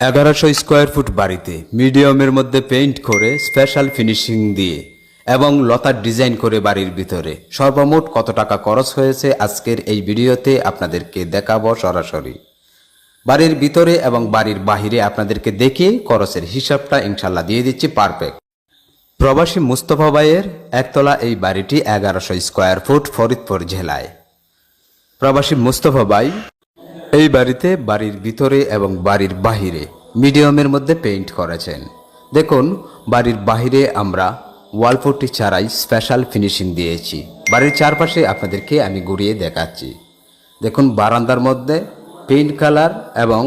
এগারোশো square foot বাড়িতে মিডিয়ামের মধ্যে পেইন্ট করে স্পেশাল ফিনিশিং দিয়ে এবং লতার ডিজাইন করে বাড়ির ভিতরে। সর্বমোট কত টাকা খরচ হয়েছে আজকের এই ভিডিওতে আপনাদেরকে দেখাবো সরাসরি। বাড়ির ভিতরে এবং বাড়ির বাহিরে আপনাদেরকে দেখিয়ে খরচের হিসাবটা ইনশাল্লাহ দিয়ে দিচ্ছি পারফেক্ট। প্রবাসী মুস্তফা ভাইয়ের একতলা এই বাড়িটি এগারোশো স্কোয়ার ফুট ফরিদপুর জেলায়। প্রবাসী মুস্তফা ভাই এই বাড়িতে বাড়ির ভিতরে এবং বাড়ির বাহিরে মিডিয়ামের মধ্যে পেইন্ট করেছেন। দেখুন, বাড়ির বাহিরে আমরা ওয়ালপুটি ছাড়াই স্পেশাল ফিনিশিং দিয়েছি। বাড়ির চারপাশে আপনাদেরকে আমি ঘুরিয়ে দেখাচ্ছি। দেখুন, বারান্দার মধ্যে পেইন্ট কালার এবং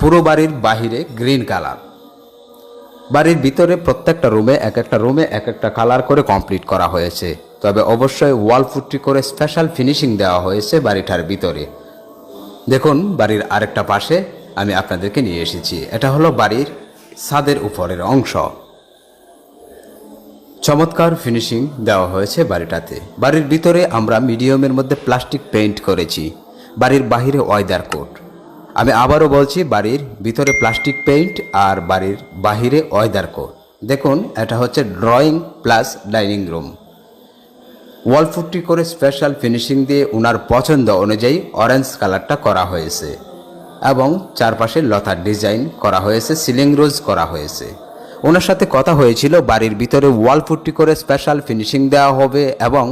পুরো বাড়ির বাহিরে গ্রিন কালার। বাড়ির ভিতরে প্রত্যেকটা রুমে এক একটা রুমে এক একটা কালার করে কমপ্লিট করা হয়েছে। তবে অবশ্যই ওয়াল ফুটটি করে স্পেশাল ফিনিশিং দেওয়া হয়েছে বাড়িটার ভিতরে। দেখুন, বাড়ির আরেকটা পাশে আমি আপনাদেরকে নিয়ে এসেছি। এটা হলো বাড়ির ছাদের উপরের অংশ। চমৎকার ফিনিশিং দেওয়া হয়েছে বাড়িটাতে। বাড়ির ভিতরে আমরা মিডিয়ামের মধ্যে প্লাস্টিক পেইন্ট করেছি। বাড়ির বাহিরে ওয়েদার কোট। আমি আবারও বলছি, বাড়ির ভিতরে প্লাস্টিক পেইন্ট আর বাড়ির বাহিরে ওয়েদার কোট। দেখুন, এটা হচ্ছে drawing plus dining room. Wall ফুটটি করে স্পেশাল ফিনিশিং দিয়ে ওনার পছন্দ অনুযায়ী অরেঞ্জ কালারটা করা হয়েছে এবং চারপাশে লতার ডিজাইন করা হয়েছে সিলিং রোজ করা হয়েছে। ওনার সাথে কথা হয়েছিল, বাড়ির ভিতরে ওয়াল ফুটটি করে স্পেশাল ফিনিশিং দেওয়া হবে এবং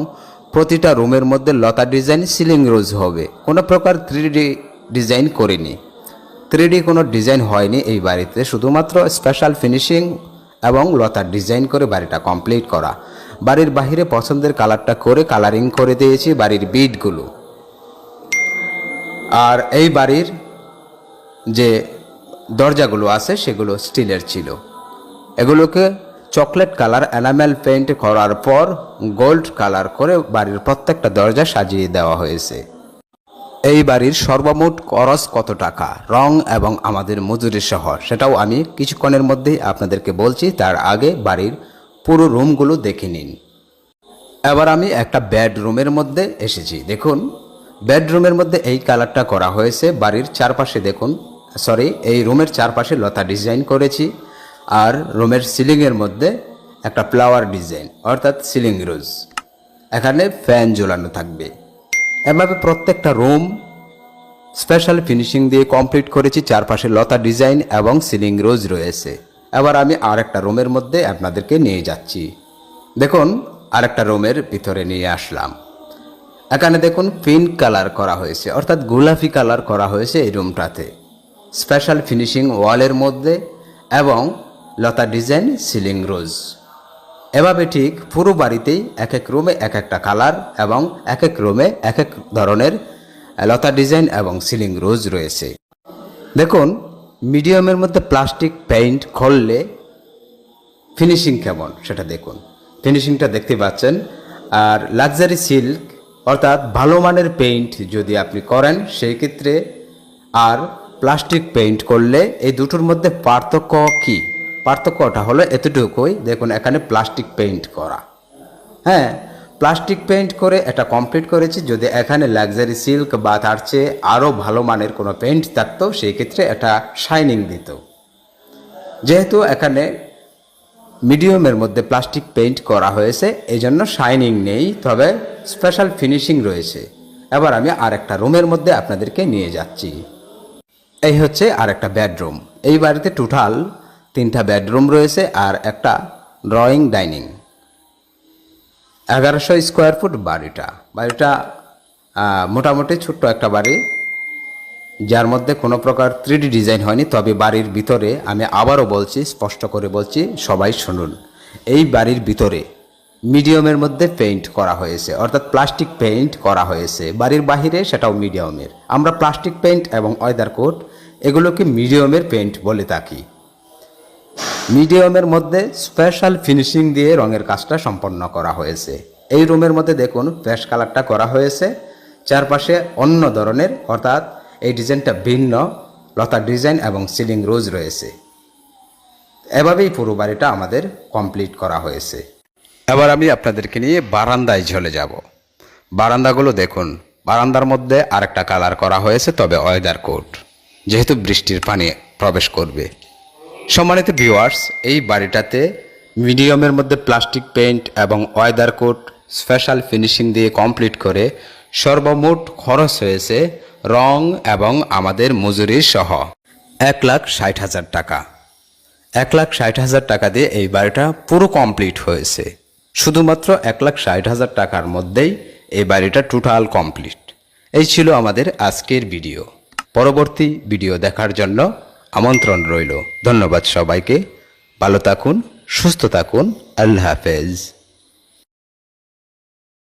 প্রতিটা রুমের মধ্যে লতা ডিজাইন সিলিং রোজ হবে। কোনো প্রকার থ্রি ডিজাইন করিনি। থ্রি কোনো ডিজাইন হয়নি এই বাড়িতে, শুধুমাত্র স্পেশাল ফিনিশিং এবং লতার ডিজাইন করে বাড়িটা কমপ্লিট করা। বাড়ির বাহিরে পছন্দের কালারটা করে কালারিং করে দিয়েছি বাড়ির বিটগুলো আর এই বাড়ির যে দরজাগুলো আছে, সেগুলো স্টিলের ছিল। এগুলোকে চকলেট কালার এনামেল পেন্ট করার পর গোল্ড কালার করে বাড়ির প্রত্যেকটা দরজা সাজিয়ে দেওয়া হয়েছে। এই বাড়ির সর্বমোট খরচ কত টাকা? রং এবং আমাদের মজুরি সহ। সেটাও আমি কিছুক্ষণের মধ্যেই আপনাদেরকে বলছি। তার আগে বাড়ির পুরো রুমগুলো দেখে নিন। এবার আমি একটা বেডরুমের মধ্যে এসেছি। দেখুন, বেডরুমের মধ্যে এই কালারটা করা হয়েছে। বাড়ির চারপাশে দেখুন সরি এই রুমের চারপাশে লতা ডিজাইন করেছি আর রুমের সিলিংয়ের মধ্যে একটা ফ্লাওয়ার ডিজাইন, অর্থাৎ সিলিং রোজ। এখানে ফ্যান ঝোলানো থাকবে। এভাবে প্রত্যেকটা রুম স্পেশাল ফিনিশিং দিয়ে কমপ্লিট করেছি। চারপাশে লতা ডিজাইন এবং সিলিং রোজ রয়েছে। এবার আমি আরেকটা রুমের মধ্যে আপনাদেরকে নিয়ে যাচ্ছি। দেখুন, আরেকটা রুমের ভিতরে নিয়ে আসলাম। এখানে দেখুন পিঙ্ক কালার করা হয়েছে, অর্থাৎ গোলাপি কালার করা হয়েছে এই রুমটাতে। স্পেশাল ফিনিশিং ওয়ালের মধ্যে এবং লতা ডিজাইন সিলিং রোজ। এভাবে ঠিক পুরো বাড়িতেই এক এক রুমে এক একটা কালার এবং এক এক রুমে এক এক ধরনের লতা ডিজাইন এবং সিলিং রোজ রয়েছে। দেখুন মিডিয়ামের মধ্যে প্লাস্টিক পেইন্ট করলে ফিনিশিং কেমন সেটা দেখুন। ফিনিশিংটা দেখতে পাচ্ছেন। আর লাক্সারি সিল্ক, অর্থাৎ ভালো মানের পেইন্ট যদি আপনি করেন, সেই ক্ষেত্রে আর প্লাস্টিক পেইন্ট করলে এই দুটোর মধ্যে পার্থক্য কি? পার্থক্যটা হলো এতটুকুই। দেখুন, এখানে প্লাস্টিক পেইন্ট করা। হ্যাঁ প্লাস্টিক পেইন্ট করে এটা কমপ্লিট করেছি। যদি এখানে লাক্সারি সিল্ক বা তার চেয়ে আরও ভালো মানের কোনো পেইন্ট থাকতো, সেই ক্ষেত্রে এটা শাইনিং দিত। যেহেতু এখানে মিডিয়ামের মধ্যে প্লাস্টিক পেইন্ট করা হয়েছে এই জন্য শাইনিং নেই, তবে স্পেশাল ফিনিশিং রয়েছে। এবার আমি আর একটা রুমের মধ্যে আপনাদেরকে নিয়ে যাচ্ছি। এই হচ্ছে আরেকটা বেডরুম। এই বাড়িতে টোটাল তিনটা বেডরুম রয়েছে আর একটা ড্রয়িং ডাইনিং। এগারোশো স্কোয়ার ফুট বাড়িটা। বাড়িটা মোটামুটি ছোট্ট একটা বাড়ি, যার মধ্যে কোনো প্রকার থ্রিডি ডিজাইন হয়নি, তবে বাড়ির ভিতরে আমি আবারও বলছি, স্পষ্ট করে বলছি, সবাই শুনুন। এই বাড়ির ভিতরে মিডিয়ামের মধ্যে পেইন্ট করা হয়েছে, অর্থাৎ প্লাস্টিক পেইন্ট করা হয়েছে। বাড়ির বাহিরে সেটাও মিডিয়ামের। আমরা প্লাস্টিক পেইন্ট এবং ওয়েদার কোট, এগুলোকে মিডিয়ামের পেইন্ট বলে থাকি। মিডিয়ামের মধ্যে স্পেশাল ফিনিশিং দিয়ে রঙের কাজটা সম্পন্ন করা হয়েছে। এই রুমের মধ্যে দেখুন ফ্রেশ কালারটা করা হয়েছে। চারপাশে অন্য ধরনের, অর্থাৎ এই ডিজাইনটা ভিন্ন, লতা ডিজাইন এবং সিলিং রোজ রয়েছে। এভাবেই পুরো বাড়িটা আমাদের কমপ্লিট করা হয়েছে। এবার আমি আপনাদেরকে নিয়ে বারান্দায় চলে যাব। বারান্দাগুলো দেখুন, বারান্দার মধ্যে আরেকটা কালার করা হয়েছে, তবে ওয়েদার কোট, যেহেতু বৃষ্টির পানি প্রবেশ করবে। সম্মানিত ভিউয়ার্স এই বাড়িটাতে মিডিয়ামের মধ্যে প্লাস্টিক পেইন্ট এবং ওয়েদার কোট স্পেশাল ফিনিশিং দিয়ে কমপ্লিট করে সর্বমোট খরচ হয়েছে রং এবং আমাদের মজুরি সহ এক লাখ ষাট হাজার টাকা। এক লাখ ষাট হাজার টাকা দিয়ে এই বাড়িটা পুরো কমপ্লিট হয়েছে। শুধুমাত্র এক লাখ ষাট হাজার টাকার মধ্যেই এই বাড়িটা টোটাল কমপ্লিট এই ছিল আমাদের আজকের ভিডিও পরবর্তী ভিডিও দেখার জন্য আমন্ত্রণ রইল। ধন্যবাদ সবাইকে। ভালো থাকুন, সুস্থ থাকুন। আল্লাহ হাফেজ।